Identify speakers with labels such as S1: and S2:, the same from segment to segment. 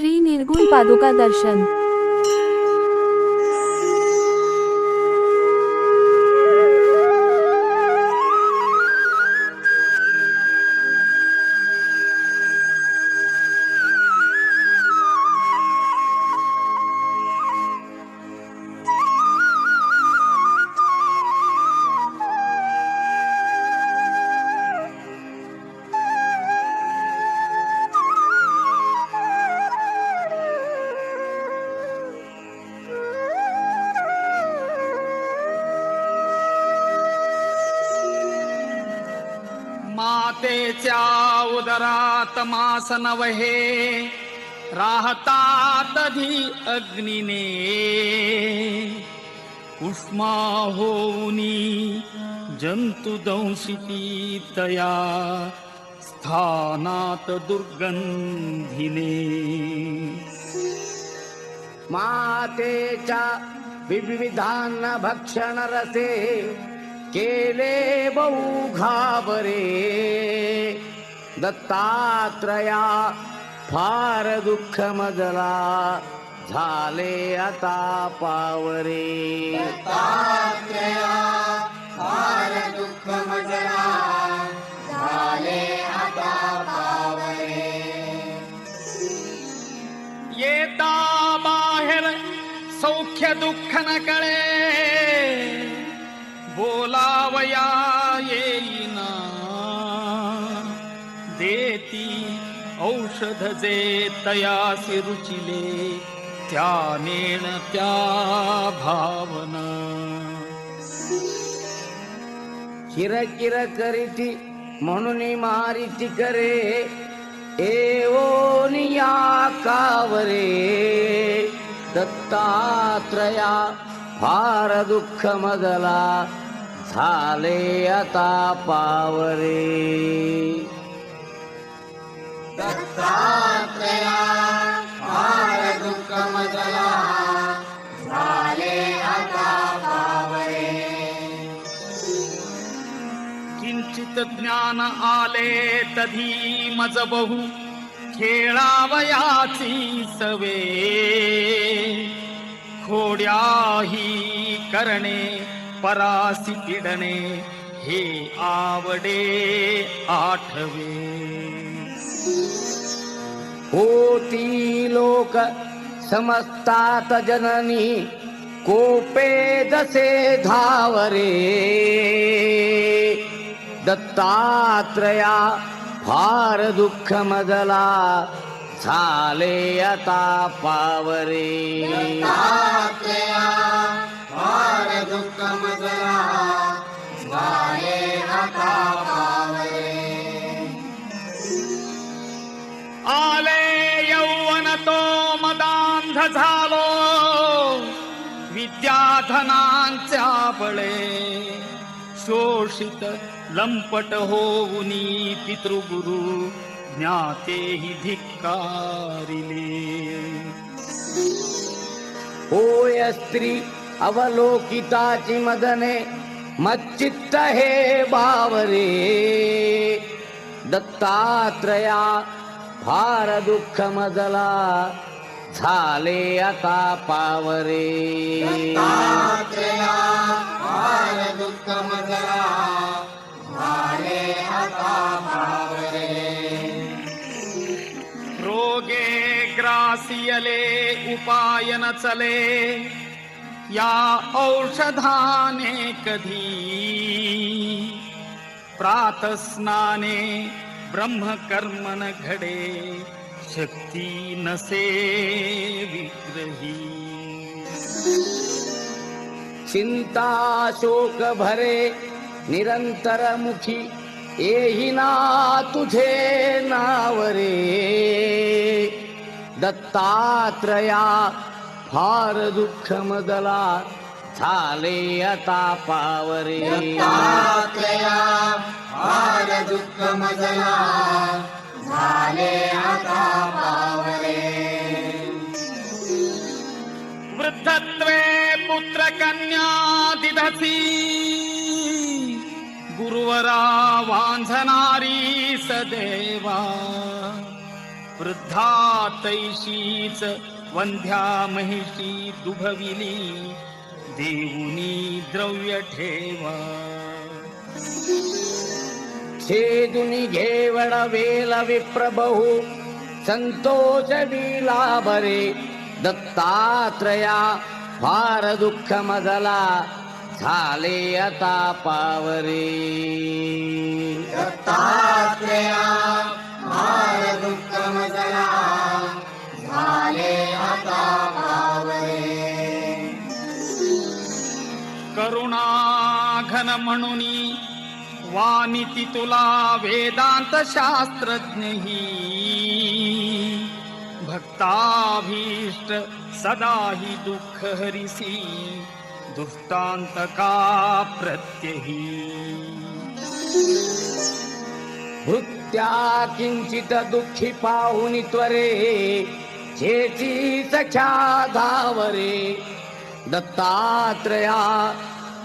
S1: श्री निर्गुण पादुका दर्शन.
S2: स्या उदरातमासनवहे वहे राहतात् अग्निने। कुष्माहोनि जन्तुदंशि पीतया स्थानात् दुर्गन्धिने।
S3: माते च विविधान्न भक्षणरसे केले बहु घाबरे. दत्तात्रया फार दुःख मजला झाले आता पावरे.
S2: येता बाहेर सौख्य दुःख न कळे बोलावया येईना. देती औषध जे तयासी रुचिले त्या नेण त्या भावना.
S3: चिर करीती म्हणून मारिती करे एवोनिया कावरे. दत्तात्रया फार दुःख मजला झाले आता पावरे.
S2: किंचित ज्ञान आले तधी मज बहु खेळावयाची सवे. खोड्याही करणे परासी पिडणे हे आवडे आठवे.
S3: होती लोक समजतात जननी कोपे जसे धावरे. दत्तात्रया फार दुःख मजला झाले आता पावरे.
S2: आले यौवन तो मदांध झालो विद्याधनांच्या बळे शोषित लंपट होऊनी पितृगुरु ज्ञातेही धिक्कारिले
S3: होय स्त्री अवलोकिताची मदने मच्चित्त हे बावरे। दत्तात्रया फार दुःख मजला झाले आता पावरे।
S2: रोगे अयले उपायन चले। या औषधाने कधी। प्रातस्नाने ब्रह्म कर्मण घडे शक्ति
S3: न से विग्रही चिन्ताशोकभरे निरन्तरमुखि एहि ना तुझे नावरे। दत्तात्रया फार दुःख मदला झाले आता पावरे.
S2: वृद्धत्वे पुत्र कन्या दिधसी गुरुवरा वांझनारी सदेवा. वृद्धा तैशीच वंध्या महिषी दुभविली देऊनी द्रव्य ठेवा.
S3: छेदुनी घेवण वेल विप्रबहू संतोष विलाबरे दत्तात्रया फार दुःख मजला झाले आता पावरे.
S2: म्हणून वानिती तुला वेदांत शास्त्रज्ञही भक्ताभीष्ट सदाही दुःख हरिसी दुष्टांत का प्रत्यही।
S3: भृत्या किंचित दुःखी पाहुनी त्वरे। चेची सख्या धावरे। दत्तात्रया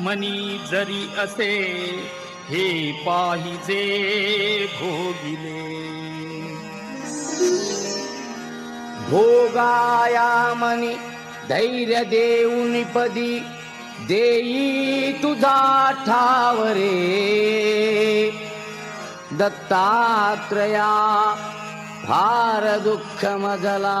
S2: मनी जरी असे हे पाहिजे भोगिले.
S3: भोगाया मनी धैर्य देऊन पदी देई तुझा ठावरे. दत्तात्रया फार
S4: दुःख मजला